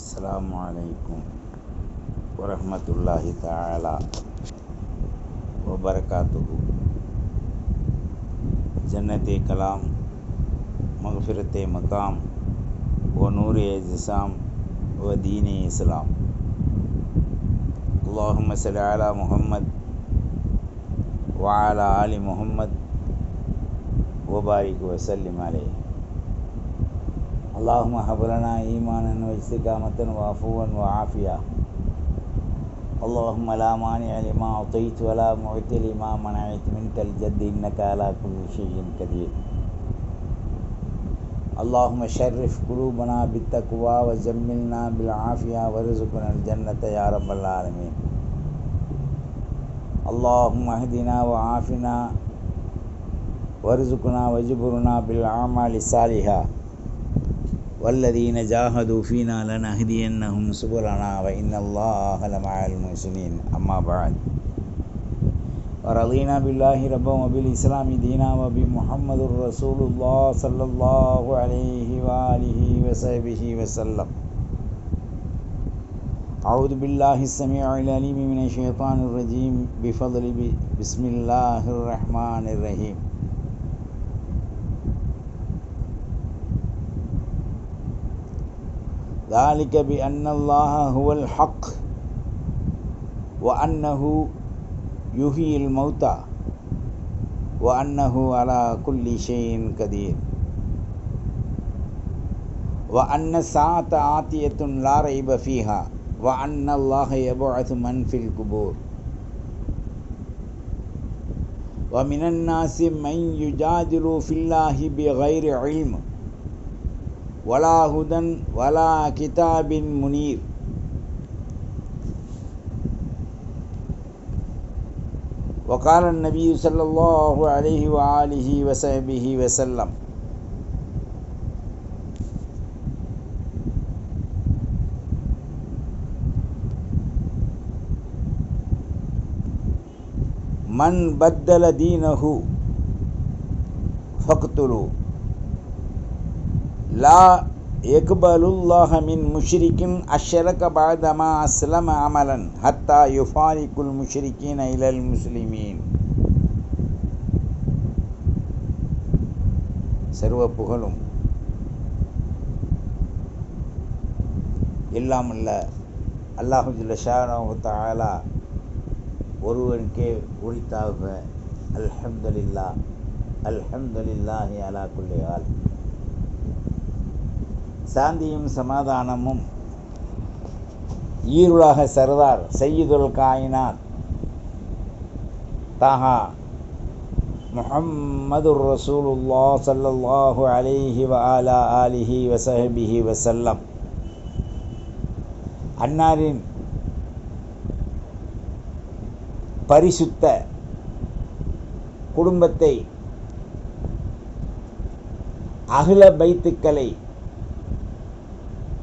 السلام علیکم ورحمۃ اللہ تعالی وبرکاتہ۔ جنت کلام، مغفرت مقام و نور اجسام و دین اسلام۔ اللہم صلی علی محمد وعلی آل محمد وبارک وسلم علیہ۔ اللهم هب لنا إيمانا واستقامة وعفوا وعافية. اللهم لا مانع لما أعطيت ولا معطي لما منعت. منك الجد إنك على كل شيء قدير. اللهم شرف قلوبنا بالتقوى وجملنا بالعافية وارزقنا الجنة يا رب العالمين. اللهم اهدنا وعافنا وارزقنا وجبرنا بالأعمال الصالحة. والذين جاهدوا فينا لنهدينهم سبلنا وإن الله لمع المحسنين. أما بعد ورضينا بالله ربا وبالإسلام دينا وبمحمد رسول الله صلى الله عليه وآله وصحبه وسلم. أعوذ بالله السميع العليم من الشيطان الرجيم. بفضل بسم الله الرحمن الرحيم. ذلك بأن الله هو الحق وأنه يحيي الموتى وأنه على كل شيء قدير. وأن الساعة آتية لا ريب فيها وأن الله يبعث من في القبور. ومن الناس من يجادل في الله بغير علم ولا هدى ولا كتاب منير. وقال النبي صلى الله عليه وآله وصحبه وسلم. من بدل دينه فاقتلوا لا يقبل الله من مشرك أشرك بعدما أسلم عملا حتى يفارق المشركين إلى المسلمين சர்வ புகழும் இல்லாமல்ல அல்லாஹு ஜில்ல தாலா ஒருவனுக்கே உரித்தாக அல்ஹம்துலில்லா அல்ஹம்துலில்லாஹி அலா குல்லி ஆல் சாந்தியும் சமாதானமும். ஈருலக சர்தார் சையீதுல் காயினாத் தாஹா முஹம்மது ரசூலுல்லா சல்லல்லாஹு அலிஹி வ ஆலிஹி வசஹபிஹி வசல்லம் அன்னாரின் பரிசுத்த குடும்பத்தை அகில பைத்துக்களை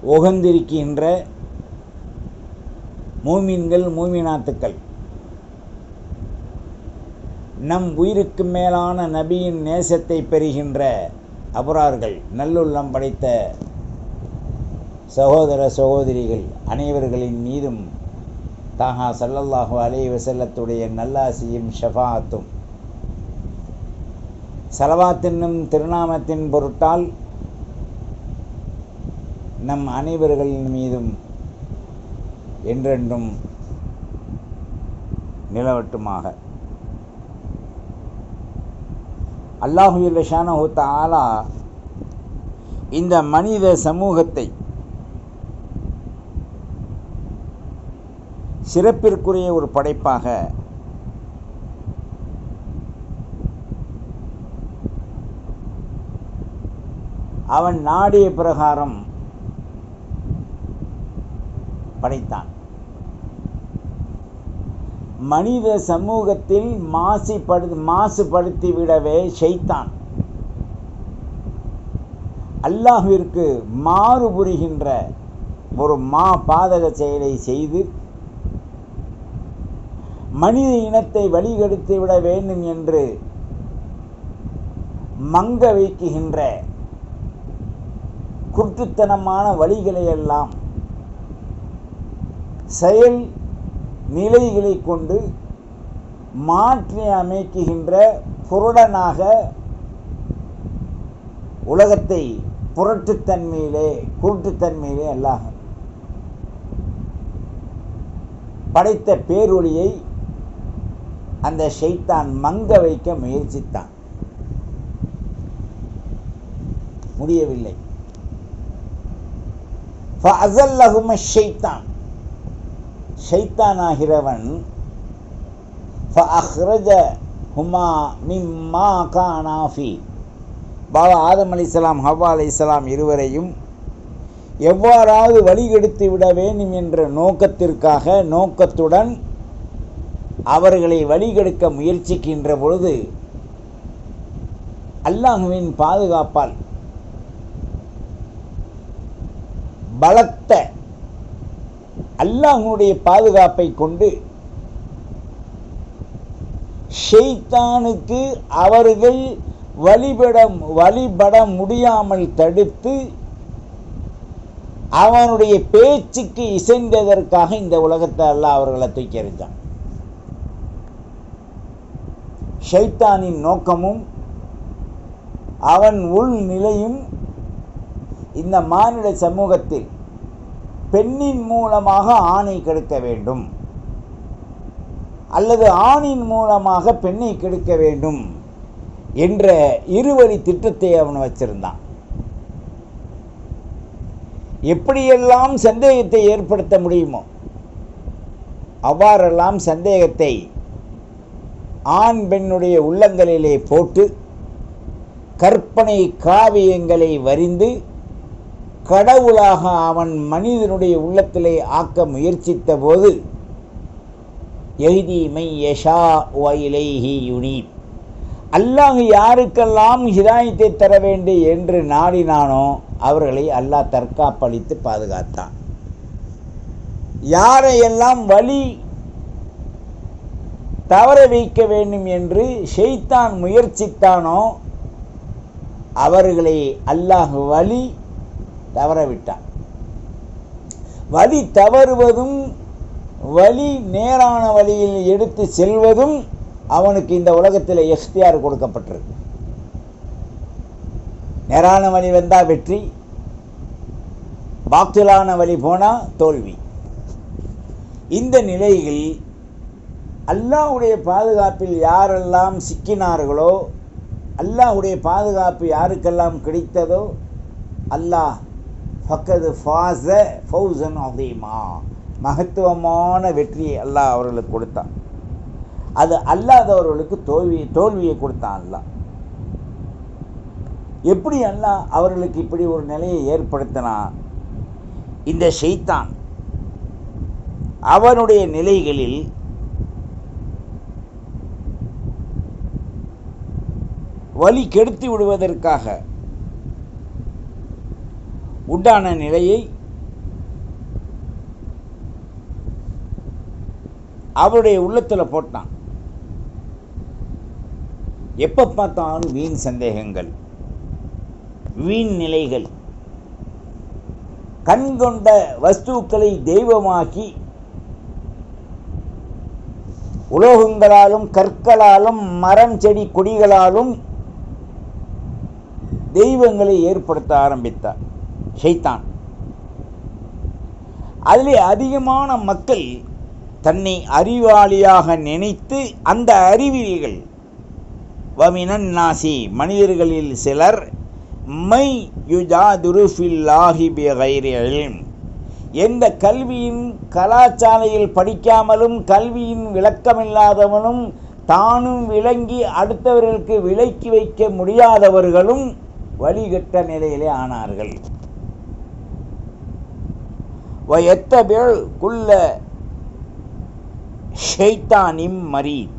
உகந்திருக்கின்ற மூமின்கள் மூமினாத்துக்கள். நம் உயிருக்கு மேலான நபியின் நேசத்தை பெறுகின்ற அபரார்கள் நல்லுள்ளம் படைத்த சகோதர சகோதரிகள் அனைவர்களின் மீதும் தாகா சல்லல்லாஹு அலை வசல்லத்துடைய நல்லாசியும் ஷஃபாத்தும். சலவாத்தென்னும் திருநாமத்தின் பொருட்டால் நம் அனைவர்களின் மீதும் என்றென்றும் நிலவட்டுமாக. அல்லாஹுல்லஷான ஆலா இந்த மனித சமூகத்தை சிறப்பிற்குரிய ஒரு படைப்பாக அவன் நாடிய பிரகாரம் படைத்தான். மனித சமூகத்தில் மாசுபடு மாசுபடுத்திவிடவே செய்தான் அல்லாஹிற்கு மாறு புரிகின்ற ஒரு மா பாதக செயலை செய்து மனித இனத்தை வழிகெடுத்து விட வேண்டும் என்று மங்க வைக்குகின்ற குற்றுத்தனமான வழிகளை எல்லாம் செயல் நிலைகளை கொண்டு மாற்றி அமைக்குகின்ற புருடனாக உலகத்தை புரட்டுத்தன்மையிலே கூட்டுத்தன்மையிலே அல்லாஹ் படைத்த பேரொழியை அந்த ஷைத்தான் மங்க வைக்க முயற்சித்தான். முடியவில்லை. ஷைத்தான் ஷைத்தான் ஆகிறவன் ஹுமா மிம்மா கானாஃபி பாபா ஆதம் அலிஸ்லாம் ஹவ்வா அலிஸ்லாம் இருவரையும் எவ்வாறாவது வழிகெடுத்து விட வேண்டும் என்ற நோக்கத்திற்காக நோக்கத்துடன் அவர்களை வழிகெடுக்க முயற்சிக்கின்ற பொழுது அல்லாஹுவின் பாதுகாப்பால் பலத்த அல்லாஹனுடைய பாதுகாப்பை கொண்டு ஷெய்தானுக்கு அவர்கள் வழிபட வழிபட முடியாமல் தடுத்து அவனுடைய பேச்சுக்கு இசைந்ததற்காக இந்த உலகத்தை அல்லாஹ் அவர்களை தூக்கி எறிஞ்சான். ஷைத்தானின் நோக்கமும் அவன் உள்நிலையும் இந்த மானிட சமூகத்தில் பெண்ணின் மூலமாக ஆணை கெடுக்க வேண்டும். அல்லது ஆணின் மூலமாக பெண்ணை கெடுக்க வேண்டும் என்ற இருவழி திட்டத்தை அவன் வச்சிருந்தான். எப்படியெல்லாம் சந்தேகத்தை ஏற்படுத்த முடியுமோ அவ்வாறெல்லாம் சந்தேகத்தை ஆண் பெண்ணுடைய உள்ளங்களிலே போட்டு கற்பனை காவியங்களை வரிந்து கடவுளாக அவன் மனிதனுடைய உள்ளத்திலே ஆக்க முயற்சித்த போது எய்தி மை யஷா வயிலைஹி யுனீப். அல்லாஹ் யாருக்கெல்லாம் ஹிதாயத்தை தர வேண்டும் என்று நாடினானோ அவர்களை அல்லாஹ் தற்காப்பளித்து பாதுகாத்தான். யாரையெல்லாம் வழி தவற வைக்க வேண்டும் என்று ஷெய்தான் முயற்சித்தானோ அவர்களை அல்லாஹ் வழி தவற விட்டான் வழி தவறுவதும் வழி நேரான வழியில் எடுத்து செல்வதும் அவனுக்கு இந்த உலகத்தில் எஃப்தியார் கொடுக்கப்பட்டிருக்கு. நேரான வழி வந்தால் வெற்றி பாக்திலான வழி போனால் தோல்வி. இந்த நிலையில் அல்லாஹ்வுடைய பாதுகாப்பில் யாரெல்லாம் சிக்கினார்களோ அல்லாஹ்வுடைய பாதுகாப்பு யாருக்கெல்லாம் கிடைத்ததோ அல்லாஹ் ஃபக்கது ஃபாஸ ஃபௌசன் அதீமா மகத்துவமான வெற்றியை அல்லாஹ் அவர்களுக்கு கொடுத்தான். அது அல்லாதவர்களுக்கு தோல்வி தோல்வியை கொடுத்தான் அல்லாஹ். எப்படி அல்லாஹ் அவர்களுக்கு இப்படி ஒரு நிலையை ஏற்படுத்தினா இந்த ஷெய்தான் அவனுடைய நிலைகளில் வழி கெடுத்து விடுவதற்காக உண்டான நிலையை அவருடைய உள்ளத்தில் போட்டான். எப்போ பார்த்தாலும் வீண் சந்தேகங்கள் வீண் நிலைகள். கண் கொண்ட வஸ்துக்களை தெய்வமாக்கி உலோகங்களாலும் கற்களாலும் மரம் செடி கொடிகளாலும் தெய்வங்களை ஏற்படுத்த ஆரம்பித்தார். ஷைத்தான். அதிலே அதிகமான மக்கள் தன்னை அறிவாளியாக நினைத்து அந்த அறிவியல்கள் வமினன் நாசி மனிதர்களில் சிலர் மை யுஜா ஃபில்லாஹி எந்த கல்வியின் கலாச்சாலையில் படிக்காமலும் கல்வியின் விளக்கமில்லாதவனும் தானும் விளங்கி அடுத்தவர்களுக்கு விலக்கி வைக்க முடியாதவர்களும் வழிகட்ட நிலையிலே ஆனார்கள். வயத்தபிழ் குல்ல ஷெய்தானிம் மரி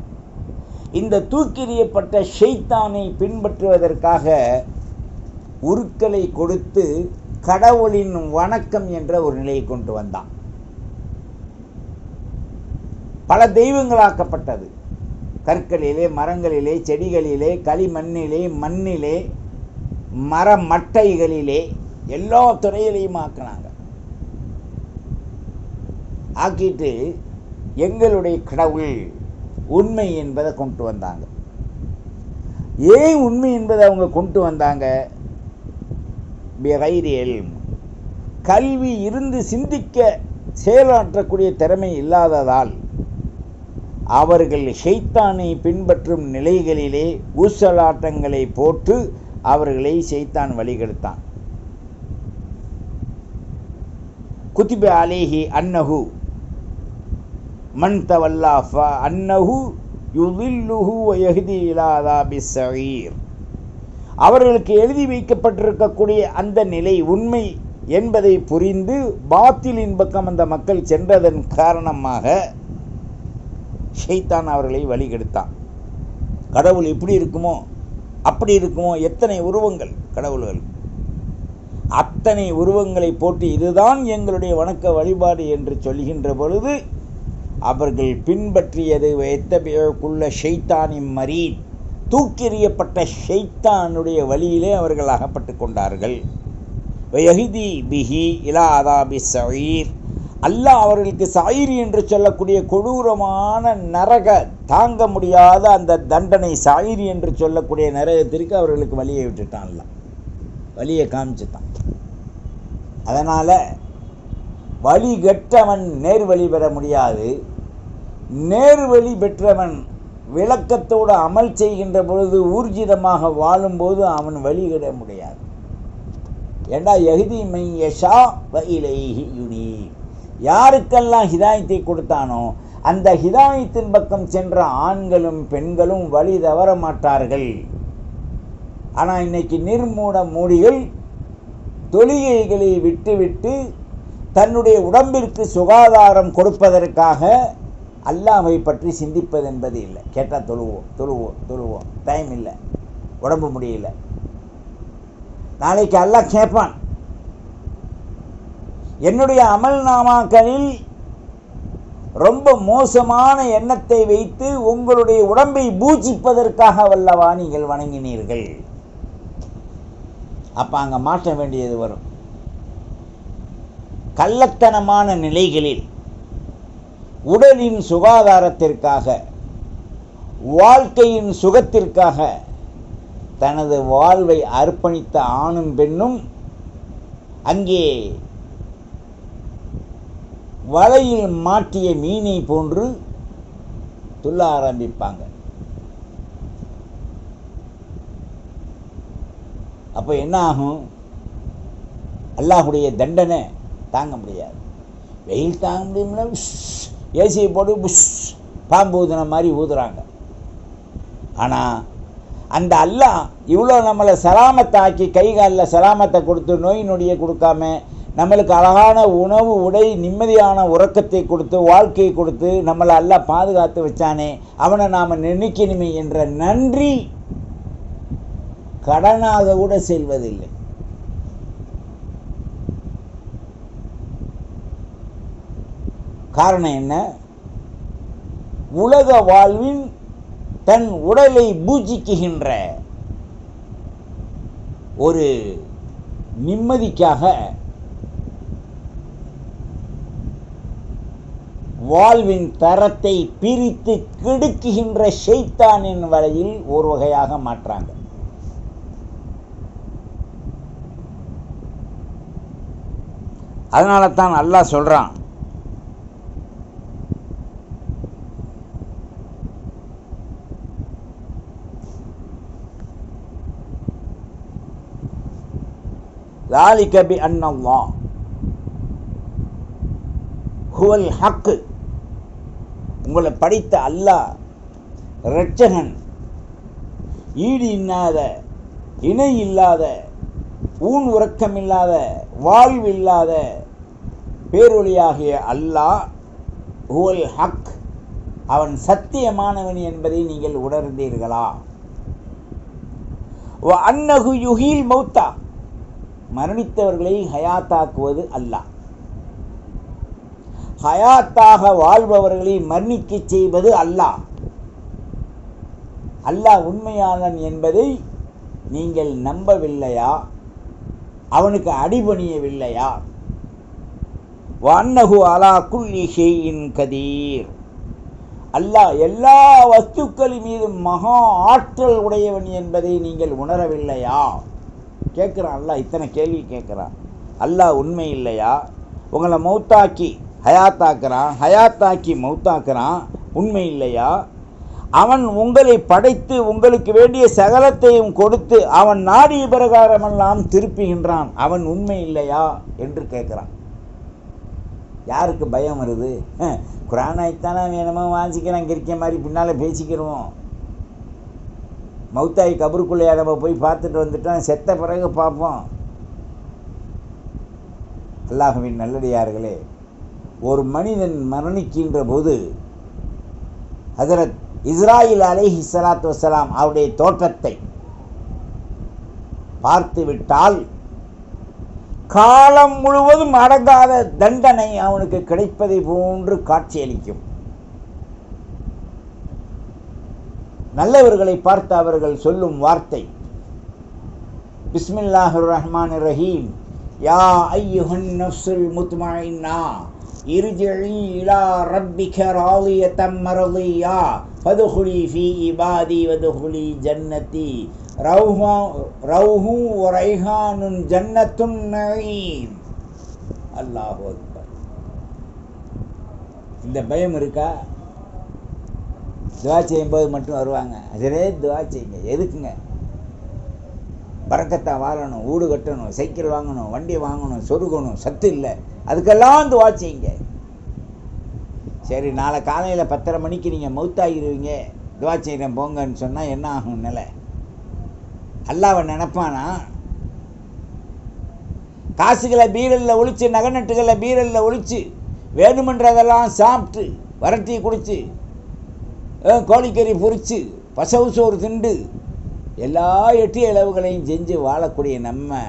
இந்த தூக்கிறியப்பட்ட ஷெய்தானை பின்பற்றுவதற்காக உருக்களை கொடுத்து கடவுளின் வணக்கம் என்ற ஒரு நிலையை கொண்டு வந்தான். பல தெய்வங்களாக்கப்பட்டது. கற்களிலே மரங்களிலே செடிகளிலே களிமண்ணிலே மண்ணிலே மர மட்டைகளிலே எல்லா துறையிலையும் ஆக்கினாங்க. ஆக்கிட்டு எங்களுடைய கடவுள் உண்மை என்பதை கொண்டு வந்தாங்க. ஏன் உண்மை என்பதை அவங்க கொண்டு வந்தாங்க? பிகைரி கல்வி இருந்து சிந்திக்க செயலாற்றக்கூடிய திறமை இல்லாததால் அவர்கள் ஷெய்தானை பின்பற்றும் நிலைகளிலே ஊசலாட்டங்களை போட்டு அவர்களை ஷெய்தான் வழிகெடுத்தான். குதிப அலேஹி அன்னஹு. மண் தவல்லாஃபா அன்னஹு யுதில்லுஹு வயஹ்தி இலா அதாபிஸ் அவர்களுக்கு எழுதி வைக்கப்பட்டிருக்கக்கூடிய அந்த நிலை உண்மை என்பதை புரிந்து பாத்திலின் பக்கம் அந்த மக்கள் சென்றதன் காரணமாக ஷைத்தான் அவர்களை வழிகெடுத்தான். கடவுள் எப்படி இருக்குமோ? அப்படி இருக்குமோ? எத்தனை உருவங்கள் கடவுள்கள்? அத்தனை உருவங்களை போட்டு இதுதான் எங்களுடைய வணக்க வழிபாடு என்று சொல்கின்ற பொழுது அவர்கள் பின்பற்றியது எத்தபியக்குள்ள ஷெய்தானின் மரீன் தூக்கெறியப்பட்ட ஷைத்தானுடைய வழியிலே அவர்கள் அகப்பட்டு கொண்டார்கள். வயஹிதி பிஹி இலா அதாபி சயீர். அல்லாஹ் அவர்களுக்கு சாயிர் என்று சொல்லக்கூடிய கொடூரமான நரக தாங்க முடியாத அந்த தண்டனை சாயிர் என்று சொல்லக்கூடிய நரகத்திற்கு அவர்களுக்கு வழியை விட்டுட்டான் வழியை காமிச்சுட்டான். அதனால் வழி கெட்டவன் நேர்வழி பெற முடியாது. நேர்வழி பெற்றவன் விளக்கத்தோடு அமல் செய்கின்ற பொழுது ஊர்ஜிதமாக வாழும்போது அவன் வழி கெட முடியாது. ஏண்டா எகுதி மை யஷா யுனி. யாருக்கெல்லாம் ஹிதாயத்தை கொடுத்தானோ அந்த ஹிதாயத்தின் பக்கம் சென்ற ஆண்களும் பெண்களும் வழி தவற மாட்டார்கள். ஆனால் இன்னைக்கு நிர்மூட மூடிகள் தொழுகைகளை விட்டுவிட்டு தன்னுடைய உடம்பிற்கு சுகாதாரம் கொடுப்பதற்காக அல்லாஹை பற்றி சிந்திப்பது என்பது இல்லை. கேட்டால் தொழுவோம் தொழுவோம் தொழுவோம். டைம் இல்லை. உடம்பு முடியல. நாளைக்கு அல்லாஹ் கேட்பான். என்னுடைய அமல் நாமாக்களில் ரொம்ப மோசமான எண்ணத்தை வைத்து உங்களுடைய உடம்பை பூஜிப்பதற்காக வல்லவா நீங்கள் வணங்கினீர்கள். அப்போ அங்கே மாற்ற வேண்டியது வரும். கள்ளத்தனமான நிலைகளில் உடலின் சுகாதாரத்திற்காக வாழ்க்கையின் சுகத்திற்காக தனது வாழ்வை அர்ப்பணித்த ஆணும் பெண்ணும் அங்கே வலையில் மாட்டிய மீனை போன்று துள்ள ஆரம்பிப்பாங்க. அப்போ என்ன ஆகும்? அல்லாஹுடைய தண்டனை தாங்க முடியாது. வெயில் தாங்க முடியும்னா ஏசியை போட்டு புஷ் பாம்பு ஊதுன மாதிரி ஊதுறாங்க. ஆனால் அந்த அல்லாஹ் இவ்வளோ நம்மளை சலாமத்தை ஆக்கி கை காலில் சலாமத்தை கொடுத்து நோய் நொடியை கொடுக்காம நம்மளுக்கு அழகான உணவு உடை நிம்மதியான உறக்கத்தை கொடுத்து வாழ்க்கையை கொடுத்து நம்மளை எல்லாம் பாதுகாத்து வச்சானே அவனை நாம் நினைக்கணுமே என்ற நன்றி கடனாக கூட செல்வதில்லை. காரணம் என்ன? உலக வாழ்வின் தன் உடலை பூஜிக்குகின்ற ஒரு நிம்மதிக்காக வாழ்வின் தரத்தை பிரித்து கெடுக்குகின்ற ஷெய்தானின் வலையில் ஒரு வகையாக மாற்றாங்க. அதனால தான் அல்லாஹ் சொல்றான் ذلك بأن الله هو الحق உங்களை படைத்த அல்லாஹ் இரட்சகன் ஈடு இன்னாத இணை இல்லாத ஊன் உறக்கம் இல்லாத வாழ்வு இல்லாத பேரொழியாகிய அல்லாஹ் ஹுவல் ஹக் அவன் சத்தியமானவன் என்பதை நீங்கள் உணர்ந்தீர்களா வ அன்னகு யுகில் மௌத்தா மரணித்தவர்களை ஹயாத்தாக்குவது அல்லாஹ் ஹயாத்தாக வாழ்பவர்களை மரணிக்கச் செய்வது அல்லாஹ் அல்லாஹ் உண்மையாளன் என்பதை நீங்கள் நம்பவில்லையா? அவனுக்கு அடிபணியவில்லையா? வன்னஹு அலா குல்லி கதீர். அல்லாஹ் எல்லா வஸ்துக்களின் மீதும் மகா ஆற்றல் உடையவன் என்பதை நீங்கள் உணரவில்லையா? கேட்குறான் அல்லாஹ் இத்தனை கேள்வி கேட்குறான். அல்லாஹ் உண்மை இல்லையா? உங்களை மௌத்தாக்கி ஹயாத்தாக்குறான் ஹயாத்தாக்கி மௌத்தாக்குறான். உண்மை இல்லையா? அவன் உங்களை படைத்து உங்களுக்கு வேண்டிய சகலத்தையும் கொடுத்து அவன் நாடிய பிரகாரமெல்லாம் திருப்புகின்றான். அவன் உண்மை இல்லையா? என்று கேட்குறான். யாருக்கு பயம் வருது? குரானாய்த்தானே வேணுமோ வாசிக்கிறான் கிரிக்க மாதிரி பின்னால் பேசிக்கிறோம் மௌத்தாயி கபருக்குள்ளையா நம்ம போய் பார்த்துட்டு வந்துட்டோம். செத்த பிறகு பார்ப்போம். அல்லாஹுவின் நல்லடியார்களே ஒரு மனிதன் மரணிக்கின்ற போது ஹசரத் இஸ்ராயில் அலைஹி சலாத் வசலாம் அவருடைய தோற்றத்தை பார்த்துவிட்டால் காலம் முழுவதும் அடங்காத தண்டனை அவனுக்கு கிடைப்பதை போன்று காட்சியளிக்கும். நல்லவர்களை பார்த்து அவர்கள் சொல்லும் வார்த்தை. பிஸ்மில்லாஹ் ரஹ்மான் ரஹீம் யா ஐயுஹன் நஃப்ஸுல் முத்மஇன்னா இர்ஜிஇ இலா ரப்பிக ராலியத்தம் மரதியா ஃபதுகுலி ஃபீ இபாதி வதுகுலி ஜன்னதி. ரௌஹா ரௌஹு ரைஹானுன் ஜன்னத்துன் நயீம். அல்லாஹு அக்பர். இந்த பயம் இருக்கா? துவா செய்யும்போது மட்டும் வருவாங்க. அதிலே துவா செய்யுங்க எதுக்குங்க? பறக்கத்தா வாழணும் வீடு கட்டணும் சைக்கிள் வாங்கணும் வண்டி வாங்கணும் சொருகணும் சத்து இல்லை. அதுக்கெல்லாம் துவா செய்யுங்க சரி நாளை காலையில் பத்தரை மணிக்கு நீங்கள் மௌத்தாகிடுவீங்க துவா செய்கிறேன் போங்கன்னு சொன்னால் என்ன ஆகும் நிலை? அல்லாவை நினப்பானா? காசுகளை பீரலில் ஒழிச்சு நகநட்டுகளை பீரலில் ஒழிச்சு வேணுமன்றதெல்லாம் சாப்பிட்டு வரட்டி குடித்து கோழிக்கறி பொறிச்சு பசவு சோறு திண்டு. எல்லா எட்டு இளவுகளையும் செஞ்சு வாழக்கூடிய நம்ம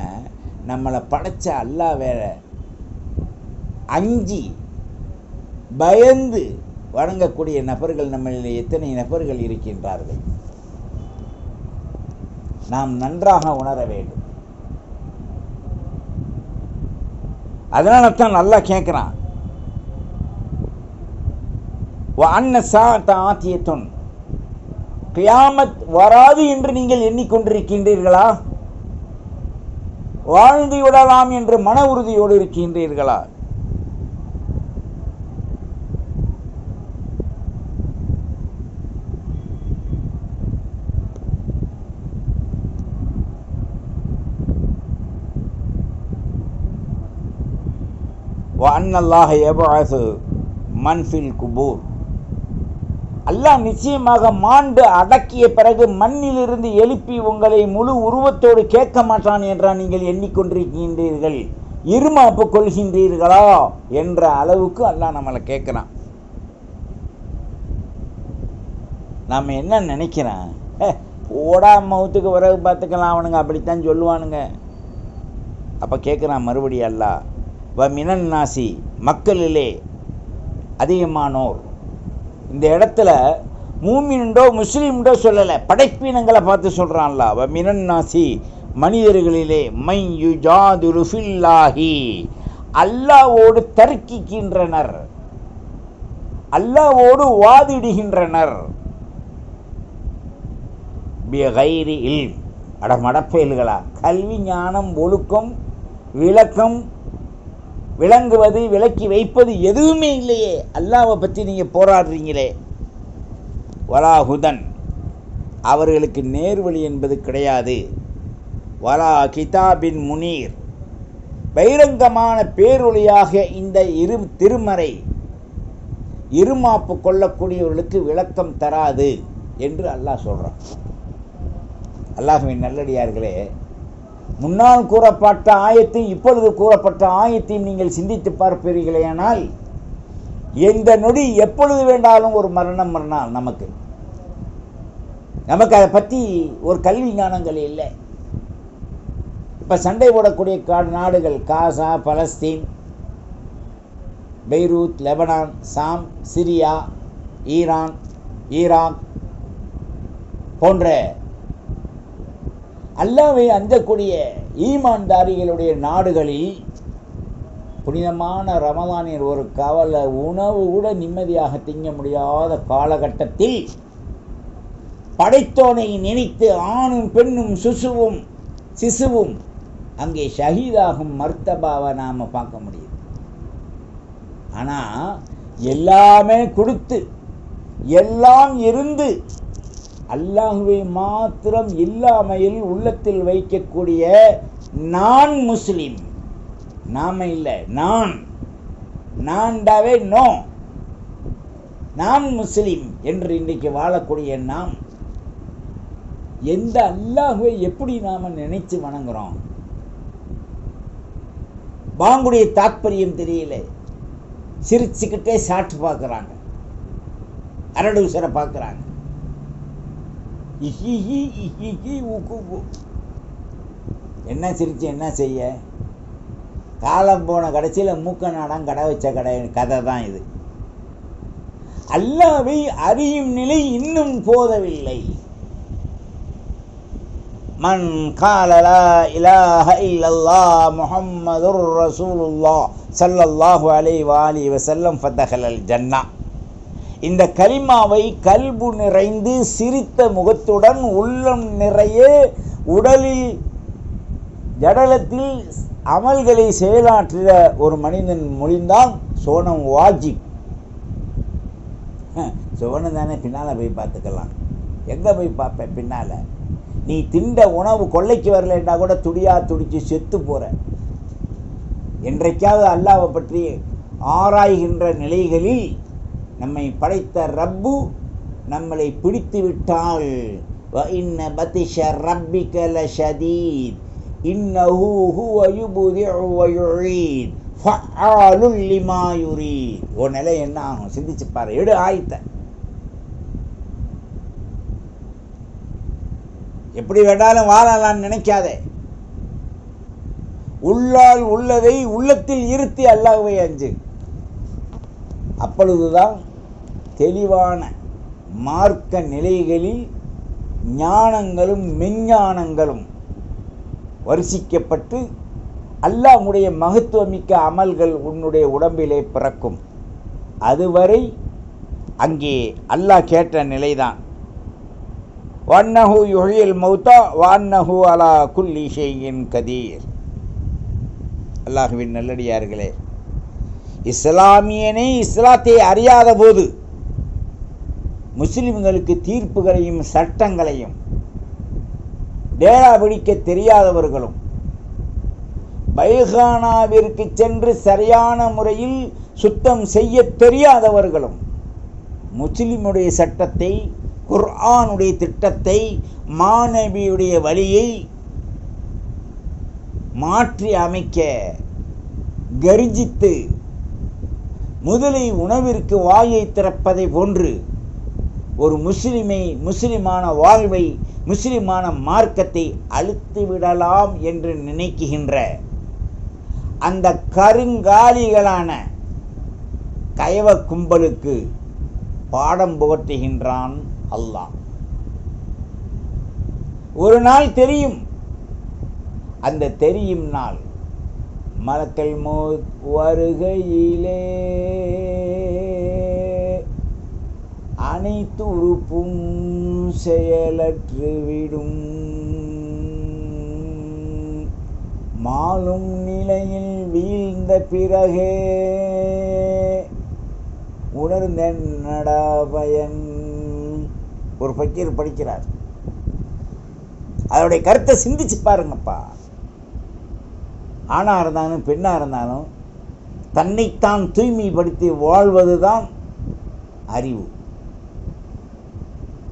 நம்மளை படைச்ச அல்லா வேற. அஞ்சி பயந்து வணங்கக்கூடிய நபர்கள் நம்மளில் எத்தனை நபர்கள் இருக்கின்றார்கள்? நாம் நன்றாக உணர வேண்டும். அதனால தான் நல்லா கேட்குறான் அன்ன சாத்த ஆத்தியத்துன் கியாமத் வராது என்று நீங்கள் எண்ணிக்கொண்டிருக்கின்றீர்களா? வாழ்ந்து விடலாம் என்று மன உறுதியோடு இருக்கின்றீர்களா? அண்ணல்லாக எபாசு மன்ஃபில் குபூர் அல்லாஹ் நிச்சயமாக மாண்டு அடக்கிய பிறகு மண்ணிலிருந்து எழுப்பி உங்களை முழு உருவத்தோடு கேட்க மாட்டான் என்றால் நீங்கள் எண்ணிக்கொண்டிருக்கின்றீர்கள். இருமாப்பு கொள்கின்றீர்களா என்ற அளவுக்கு அல்லாஹ் நம்மளை கேட்குறான். நாம் என்ன நினைக்கிறேன்? போடா மௌத்துக்கு பிறகு பார்த்துக்கலாம் அவனுங்க அப்படித்தான் சொல்லுவானுங்க. அப்போ கேட்குறான் மறுபடியும் அல்லா வ மினன் நாசி மக்களிலே அதிகமானோர் இந்த இடத்துல மூமின்டோ முஸ்லீம்டோ சொல்லலை. படைப்பினங்களை பார்த்து சொல்கிறான்ல வ மினன் நாசி மனிதர்களிலே மை யுஜாதுரு ஃபில்லாஹி. அல்லாவோடு தர்க்கிக்கின்றனர். அல்லாவோடு வாதிடுகின்றனர். இல் அட மடப்பயல்களா கல்வி ஞானம் ஒழுக்கம் விளக்கம் விளங்குவது விளக்கி வைப்பது எதுவுமே இல்லையே. அல்லாவை பற்றி நீங்கள் போராடுறீங்களே. வலாஹுதன் அவர்களுக்கு நேர்வழி என்பது கிடையாது. வலா கிதாபின் முனீர். பகிரங்கமான பேரொழியாக இந்த இரு திருமறை இருமாப்பு கொள்ளக்கூடியவர்களுக்கு விளக்கம் தராது என்று அல்லாஹ் சொல்கிறான் அல்லாஹுவின் நல்லடியார்களே முன்னால் கூறப்பட்ட ஆயத்தையும் இப்பொழுது கூறப்பட்ட ஆயத்தையும் நீங்கள் சிந்தித்து பார்ப்பீர்களேனால் எந்த நொடி எப்பொழுது வேண்டாலும் ஒரு மரணம் மரணம் நமக்கு. நமக்கு அதை பற்றி ஒரு கல்வி ஞானங்கள் இல்லை. இப்போ சண்டை போடக்கூடிய கா நாடுகள் காசா பலஸ்தீன் பெய்ரூத் லெபனான் சாம் சிரியா ஈரான் ஈராக் போன்ற அல்லாவை அஞ்சக்கூடிய ஈமான்தாரிகளுடைய நாடுகளில் புனிதமான ரமதானின் ஒரு கவலை உணவு கூட நிம்மதியாக திங்க முடியாத காலகட்டத்தில் படைத்தோனை நினைத்து ஆணும் பெண்ணும் சிசுவும் சிசுவும் அங்கே ஷஹீதாகும் மர்த்தபாவை நாம் பார்க்க முடியுது. ஆனால் எல்லாமே கொடுத்து எல்லாம் இருந்து அல்லாஹுவை மாத்திரம் இல்லாமையில் உள்ளத்தில் வைக்கக்கூடிய நான் முஸ்லீம். நாம இல்லை நான். நான்டாவே நோ. நான் முஸ்லீம் என்று இன்றைக்கு வாழக்கூடிய நாம். எந்த அல்லாஹுவை எப்படி நாம் நினைச்சு வணங்குறோம்? பாங்குடைய தாத்பரியம் தெரியல. சிரிச்சுக்கிட்டே சாட்டு பார்க்குறாங்க. அரடூசரை பார்க்குறாங்க. இஹிஹி இஹிஹி உக்கு என்ன சிரிச்சு என்ன செய்ய? காலம் போன கடைசியில் மூக்க நாடம் கடை வச்ச கடை கதை தான் இது. அல்லாவை அறியும் நிலை இன்னும் போதவில்லை. மன் காலலா இலாஹ இல்லல்லா முஹம்மதுர் ரசூலுல்லா சல்லல்லாஹு அலை வாலி வசல்லம் ஃபத்தஹலல் ஜன்னா. இந்த கலிமாவை கல்பு நிறைந்து சிரித்த முகத்துடன் உள்ளம் நிறைய உடலில் ஜடலத்தில் அமல்களை செயலாற்றிய ஒரு மனிதன் மொழிந்தான். சோனம் வாஜிப் சோனம் தானே பின்னால் போய் பார்த்துக்கலாம். எங்கே போய் பார்ப்பேன் பின்னால்? நீ திண்ட உணவு கொள்ளைக்கு வரலன்னா கூட துடியா துடிச்சு செத்து போகிற என்றைக்காவது அல்லாவை பற்றி ஆராய்கின்ற நிலைகளில் நம்மை படைத்த ரப்பு நம்மளை பிடித்து விட்டால் இன்ன பத்திஷ ரப்பிகல ஷதீத் இன்னஹு ஹுவ யுபுதிஉ வ யுஈத் ஃபஆலுல் ஓ நிலை என்ன? ஆகும் சிந்திச்சு பாரு. எடு ஆயத்தை. எப்படி வேண்டாலும் வாழலாம்னு நினைக்காதே. உள்ளால் உள்ளதை உள்ளத்தில் இருத்தி அல்லாஹ்வை அஞ்சு. அப்பொழுதுதான் தெளிவான மார்க்க நிலைகளில் ஞானங்களும் மெஞ்ஞானங்களும் வரிசிக்கப்பட்டு அல்லாஹ்வுடைய மகத்துவமிக்க அமல்கள் உன்னுடைய உடம்பிலே பிறக்கும். அதுவரை அங்கே அல்லாஹ் கேட்ட நிலைதான். வன்னஹு யுஹியல் மௌத்தா வான்னஹு அலா குல்லி ஷையின் கதீர். அல்லாஹுவின் நல்லடியார்களே இஸ்லாமியனே இஸ்லாத்தை அறியாத போது முஸ்லிம்களுக்கு தீர்ப்புகளையும் சட்டங்களையும் டேரா பிடிக்க தெரியாதவர்களும் பைகானாவிற்கு சென்று சரியான முறையில் சுத்தம் செய்ய தெரியாதவர்களும் முஸ்லிமுடைய சட்டத்தை குர்ஆனுடைய திட்டத்தை மாணவியுடைய வழியை மாற்றி அமைக்க கர்ஜித்து முதலை உணவிற்கு வாயை திறப்பதை போன்று ஒரு முஸ்லிமை முஸ்லிமான வாழ்வை முஸ்லிமான மார்க்கத்தை அழுத்து விடலாம் என்று நினைக்குகின்ற அந்த கருங்காலிகளான கயவ கும்பலுக்கு பாடம் புகட்டுகின்றான் அல்லாஹ். ஒரு நாள் தெரியும் அந்த தெரியும் நாள் மலக்கல் மோத் வருகையிலே. அனைத்து உறுப்பும் செயலற்றுவிடும். மாலும் நிலையில் வீழ்ந்த பிறகே உணர்ந்தென்னடா பயன் ஒரு பக்கீர் படிக்கிறார். அதோடைய கருத்தை சிந்திச்சு பாருங்கப்பா. ஆணாக இருந்தாலும் பெண்ணாக இருந்தாலும் தன்னைத்தான் தூய்மைப்படுத்தி வாழ்வது தான் அறிவு.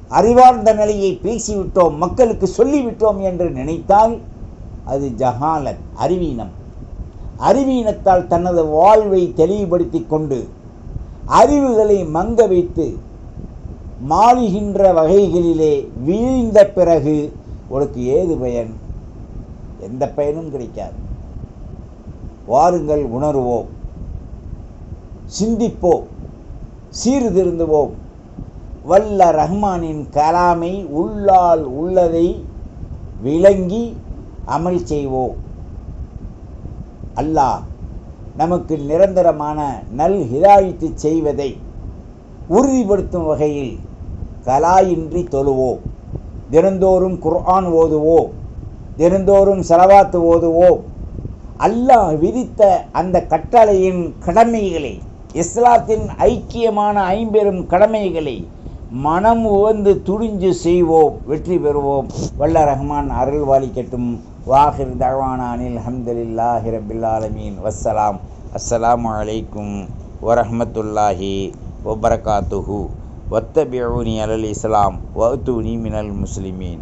அறிவார்ந்த நிலையை பேசிவிட்டோம் மக்களுக்கு சொல்லிவிட்டோம் என்று நினைத்தால் அது ஜஹாலத் அறிவீனம். அறிவீனத்தால் தனது வாழ்வை தெளிவுபடுத்தி கொண்டு அறிவுகளை மங்க வைத்து மாறுகின்ற வகைகளிலே வீழ்ந்த பிறகு உனக்கு ஏது பயன்? எந்த பயனும் கிடைக்காது. வாருங்கள் உணர்வோம் சிந்திப்போம் சீர்திருந்துவோம். வல்ல ரஹ்மானின் கலாமை உள்ளால் உள்ளதை விளங்கி அமல் செய்வோம் அல்லாஹ் நமக்கு நிரந்தரமான நல் ஹிதாயத்து செய்வதை உறுதிப்படுத்தும் வகையில் கலாயின்றி தொழுவோம் தினந்தோறும் குர்ஆன் ஓதுவோம் தினந்தோறும் செலவாத்து ஓதுவோம் அல்லாஹ் விதித்த அந்த கட்டளையின் கடமைகளை இஸ்லாத்தின் ஐக்கியமான ஐம்பெரும் கடமைகளை மனம் உவந்து துணிஞ்சு செய்வோம் வெற்றி பெறுவோம். வல்ல ரஹ்மான் அருள் வாலிக்கட்டும். வாஹிர் தவானானில் அஹமதுல்லாஹி ரபில் ஆலமீன். வஸ்ஸலாம். அஸ்ஸலாமு அலைக்கும் வரஹ்மத்துல்லாஹி வபரகாத்துஹு. வத்தபியூனி அலல் இஸ்லாம் வஅத்தூனி மினல் முஸ்லிமீன்.